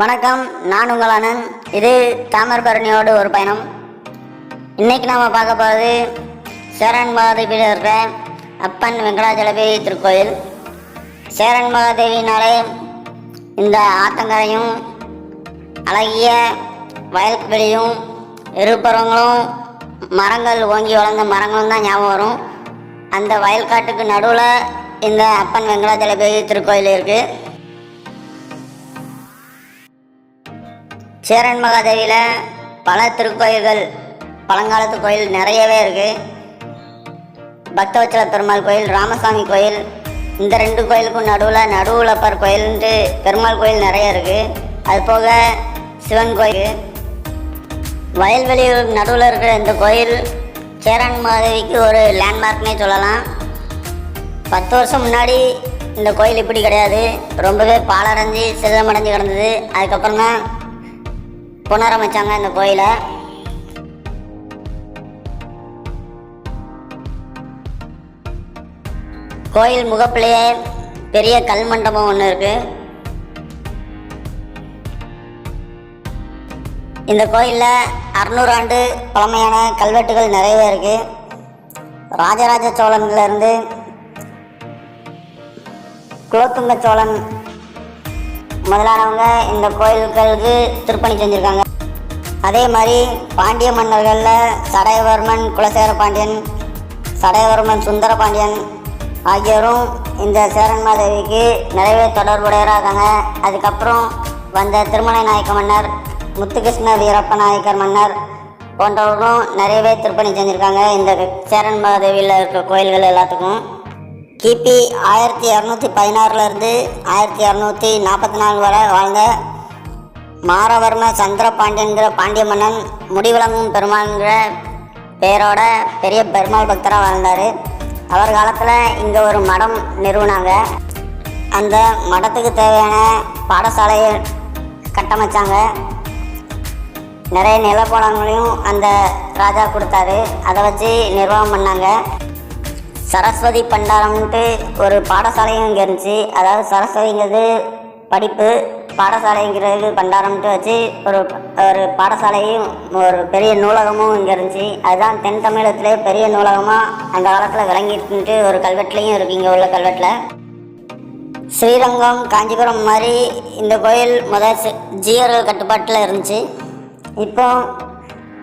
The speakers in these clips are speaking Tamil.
வணக்கம் நான் உங்கள் அண்ணன். இது தாமிரபரணியோடு ஒரு பயணம். இன்னைக்கு நாம் பார்க்க போகிறது சேரன் மகாதேவியில் இருக்கிற அப்பன் வெங்கடாஜலபதி திருக்கோயில். சேரன் மகாதேவினாலே இந்த ஆத்தங்கரையும் அழகிய வயல்வெளியும் இருப்புறங்களும் மரங்கள் ஓங்கி வளர்ந்த மரங்களும் தான் ஞாபகம் வரும். அந்த வயல்காட்டுக்கு நடுவில் இந்த அப்பன் வெங்கடாஜலபதி திருக்கோயில் இருக்குது சேரன் மகாதேவியில் பல திருக்கோயில்கள் பழங்காலத்து கோயில் நிறையவே இருக்குது பக்தவச்சல பெருமாள் கோயில் ராமசாமி கோயில் இந்த ரெண்டு கோயிலுக்கும் நடுவில் நடுவுலப்பர் கோயில்ன்ட்டு பெருமாள் கோயில் நிறைய இருக்குது அது போக சிவன் கோயில். வயல்வெளி நடுவில் இருக்கிற இந்த கோயில் சேரன் மகாதேவிக்கு ஒரு லேண்ட்மார்க்னே சொல்லலாம். பத்து வருஷம் முன்னாடி இந்த கோயில் இப்படி கிடையாது. ரொம்பவே பாலடைஞ்சு சிதமடைஞ்சு கிடந்தது. அதுக்கப்புறம் தான் புனரமைச்சாங்க இந்த கோயிலை. கோயில் முகப்பிலேயே பெரிய கல் மண்டபம் ஒன்று இருக்கு. இந்த கோயிலில் அறுநூறு ஆண்டு பழமையான கல்வெட்டுகள் நிறையவே இருக்கு. ராஜராஜ சோழன்ல இருந்து குலோத்துங்க சோழன் முதலானவங்க இந்த கோயில்களுக்கு திருப்பணி செஞ்சுருக்காங்க அதே மாதிரி பாண்டிய மன்னர்களில் சடையவர்மன் குலசேகர பாண்டியன் சடையவர்மன் சுந்தர பாண்டியன் ஆகியோரும் இந்த சேரன்மாதேவிக்கு நிறையவே தொடர்புடையவராக இருக்காங்க. அதுக்கப்புறம் வந்த திருமலை நாயக்க மன்னர் முத்துகிருஷ்ண வீரப்ப நாயக்கர் மன்னர் போன்றவர்களும் நிறையவே திருப்பணி செஞ்சுருக்காங்க இந்த சேரன் இருக்கிற இருக்க கோயில்கள் எல்லாத்துக்கும். கிபி ஆயிரத்தி இரநூத்தி பதினாறுலேருந்து ஆயிரத்தி இரநூத்தி நாற்பத்தி நாலு வரை வாழ்ந்த மாரவர்ம சந்திர பாண்டியன்கிற பாண்டிய மன்னன் முடிவிளங்கும் பெருமாள்ங்கிற பேரோட பெரிய பெருமாள் பக்தராக வாழ்ந்தார். அவர் காலத்தில் இங்கே ஒரு மடம் நிறுவினாங்க. அந்த மடத்துக்கு தேவையான பாடசாலையை கட்டமைச்சாங்க. நிறைய நிலப்பலங்களையும் அந்த ராஜா கொடுத்தாரு. அதை வச்சு நிர்வாகம் பண்ணாங்க. சரஸ்வதி பண்டாரம்ன்ட்டு ஒரு பாடசாலையும் இங்கே இருந்துச்சு. அதாவது சரஸ்வதிங்கிறது படிப்பு பாடசாலைங்கிறது பண்டாரம்ட்டு வச்சு ஒரு ஒரு பாடசாலையும் ஒரு பெரிய நூலகமும் இங்கே இருந்துச்சு. அதுதான் தென் தமிழகத்திலே பெரிய நூலகமாக அந்த காலத்தில் விளங்கிட்டு ஒரு கல்வெட்டுலேயும் இருக்குது இங்கே உள்ள கல்வெட்டில். ஸ்ரீரங்கம் காஞ்சிபுரம் மாதிரி இந்த கோயில் முதல் சி- ஜீயர்கள் கட்டுப்பாட்டில் இருந்துச்சு. இப்போ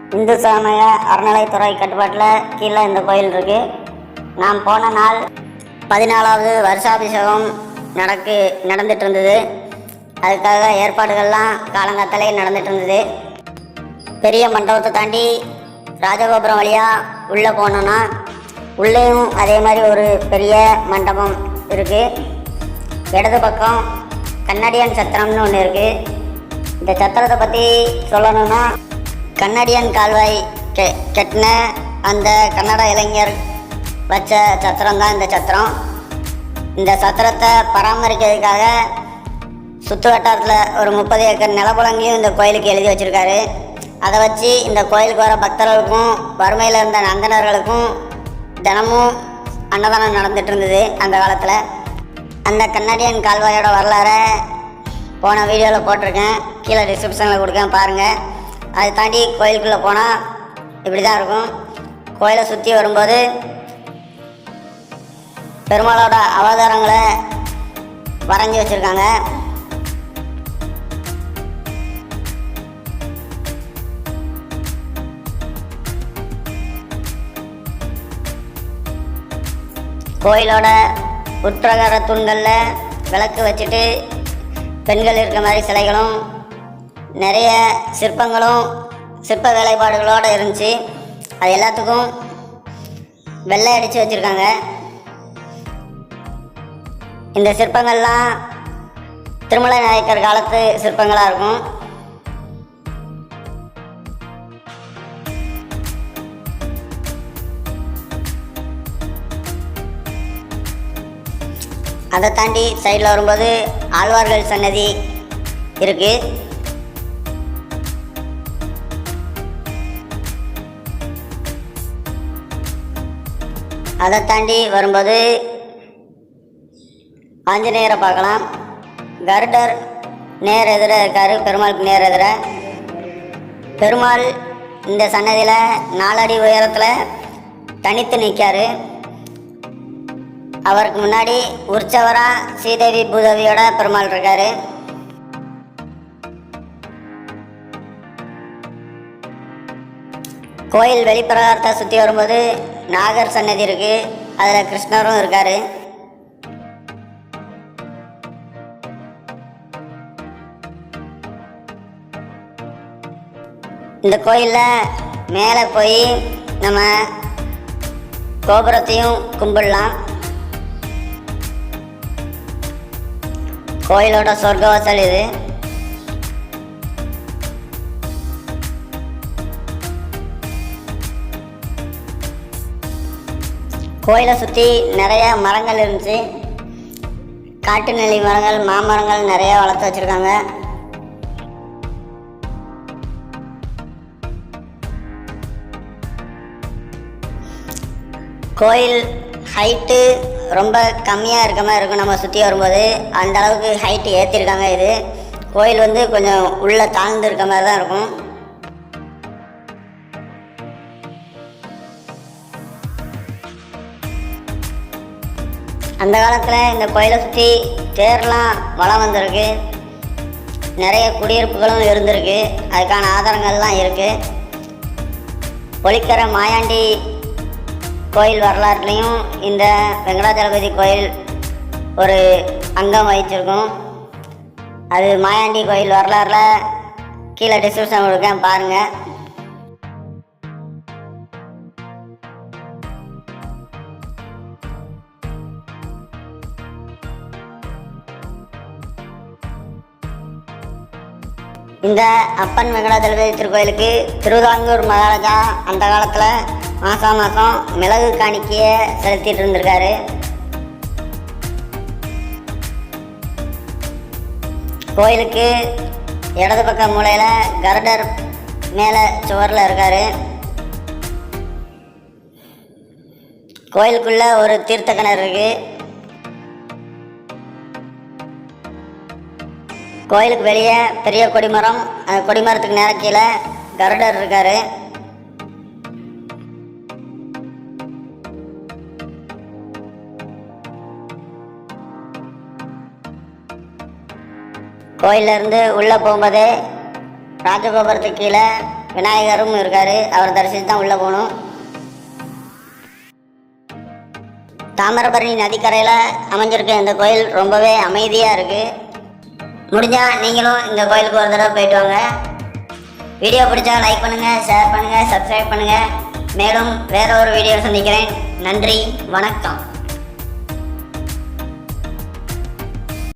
இந்து சமய அறநிலைத்துறை கட்டுப்பாட்டில் கீழே இந்த கோயில் இருக்குது நான் போன நாள் பதினாலாவது வருஷாபிஷேகம் நடக்கு நடந்துட்டு இருந்தது அதுக்காக ஏற்பாடுகள்லாம் காலங்காத்தாலே நடந்துட்டு இருந்தது பெரிய மண்டபத்தை தாண்டி ராஜகோபுரம் வழியாக உள்ளே போனோன்னா உள்ளேயும் அதே மாதிரி ஒரு பெரிய மண்டபம் இருக்குது இடது பக்கம் கண்ணடியான் சத்திரம்னு ஒன்று இருக்குது இந்த சத்திரத்தை பற்றி சொல்லணும்னா கண்ணடியான் கால்வாய் கெ கெட்டின அந்த கன்னட இளைஞர் வச்ச சத்திரம் தான் இந்த சத்திரம். இந்த சத்திரத்தை பராமரிக்கிறதுக்காக சுற்று வட்டாரத்தில் ஒரு முப்பது ஏக்கர் நிலப்புலங்கையும் இந்த கோயிலுக்கு எழுதி வச்சுருக்காரு. அதை வச்சு இந்த கோயிலுக்கு வர பக்தர்களுக்கும் வறுமையில் இருந்த நந்தனர்களுக்கும் தினமும் அன்னதானம் நடந்துட்டு இருந்தது அந்த காலத்தில். அந்த கன்னடியன் கால்வாயோட வரலாறை போன வீடியோவில் போட்டிருக்கேன். கீழே டிஸ்கிரிப்ஷனில் கொடுக்கேன் பாருங்கள் அதை தாண்டி கோயிலுக்குள்ளே போனால் இப்படி தான் இருக்கும். கோயிலை சுற்றி வரும்போது பெருமாளோட அவதாரங்களை வரைஞ்சி வச்சுருக்காங்க. கோயிலோட உட்பிரகார தூண்களில் விளக்கு வச்சுட்டு பெண்கள் இருக்கிற மாதிரி சிலைகளும் நிறைய சிற்பங்களும் சிற்ப வேலைப்பாடுகளோடு இருந்துச்சு. அது எல்லாத்துக்கும் வெள்ளை அடித்து வச்சுருக்காங்க. இந்த சிற்பங்கள்லாம் திருமலை நாயக்கர் காலத்து சிற்பங்களாக இருக்கும். அதை தாண்டி சைடில் வரும்போது ஆழ்வார்கள் சன்னதி இருக்குது அதை தாண்டி வரும்போது ஆஞ்சநேயரை பார்க்கலாம். கருடர் நேர் எதிர இருக்கார். பெருமாளுக்கு நேர் எதிர. பெருமாள் இந்த சன்னதியில் நாலடி உயரத்தில் தனித்து நிற்கார். அவருக்கு முன்னாடி உற்சவராக ஸ்ரீதேவி பூதேவியோட பெருமாள் இருக்காரு. கோயில் வெளிப்பிரகாரத்தை சுற்றி வரும்போது நாகர் சன்னதி இருக்குது அதில் கிருஷ்ணரும் இருக்காரு. இந்த கோயிலில் மேலே போய் நம்ம கோபுரத்தையும் கும்பிடலாம். கோயிலோட சொர்க்கவாசல் இது. கோயிலை சுற்றி நிறைய மரங்கள் இருந்துச்சு. காட்டு நெல்லி மரங்கள் மாமரங்கள் நிறையா வளர்த்து வச்சுருக்காங்க. கோயில் ஹைட்டு ரொம்ப கம்மியாக இருக்க மாதிரி இருக்கும். நம்ம சுற்றி வரும்போது அந்த அளவுக்கு ஹைட்டு ஏற்றிருக்காங்க இது. கோயில் வந்து கொஞ்சம் உள்ளே தாழ்ந்து இருக்க மாதிரி தான் இருக்கும். அந்த காலத்தில் இந்த கோயிலை சுற்றி தேர்லாம் வளம் வந்திருக்கு. நிறைய குடியிருப்புகளும் இருந்திருக்கு. அதுக்கான ஆதாரங்கள்லாம் இருக்குது ஒளிக்கர மாயாண்டி கோயில் வரலாற்றுலையும் இந்த வெங்கடாஜலபதி கோயில் ஒரு அங்கம் வகிச்சிருக்கும். அது மாயாண்டி கோயில் வரலாறில் கீழே டிஸ்கிரிப்ஷன் கொடுக்கேன் பாருங்கள் இந்த அப்பன் வெங்கடாஜலபதி திருக்கோயிலுக்கு திருவிதாங்கூர் மகாராஜா அந்த காலத்தில் மாதம் மாதம் மிளகு காணிக்கையை செலுத்திட்டு இருந்திருக்காரு. கோயிலுக்கு இடது பக்க மூலையில் கருடர் மேலே சுவரில் இருக்கார். கோயிலுக்குள்ளே ஒரு தீர்த்த கிணறு இருக்குது கோயிலுக்கு வெளியே பெரிய கொடிமரம் அந்த கொடிமரத்துக்கு நேர கீழே கருடர் இருக்காரு. கோயிலேருந்து உள்ளே போகும்போது ராஜகோபுரத்துக்கு கீழே விநாயகரும் இருக்காரு. அவர் தரிசித்து தான் உள்ளே போகணும். தாமிரபரணி நதிக்கரையில் அமைஞ்சிருக்க இந்த கோயில் ரொம்பவே அமைதியாக இருக்குது முடிஞ்சால் நீங்களும் இந்த கோயிலுக்கு ஒரு தடவை போயிட்டு வாங்க. வீடியோ பிடிச்சா லைக் பண்ணுங்கள் ஷேர் பண்ணுங்கள் சப்ஸ்கிரைப் பண்ணுங்கள் மேலும் வேற ஒரு வீடியோ சந்திக்கிறேன். நன்றி வணக்கம்.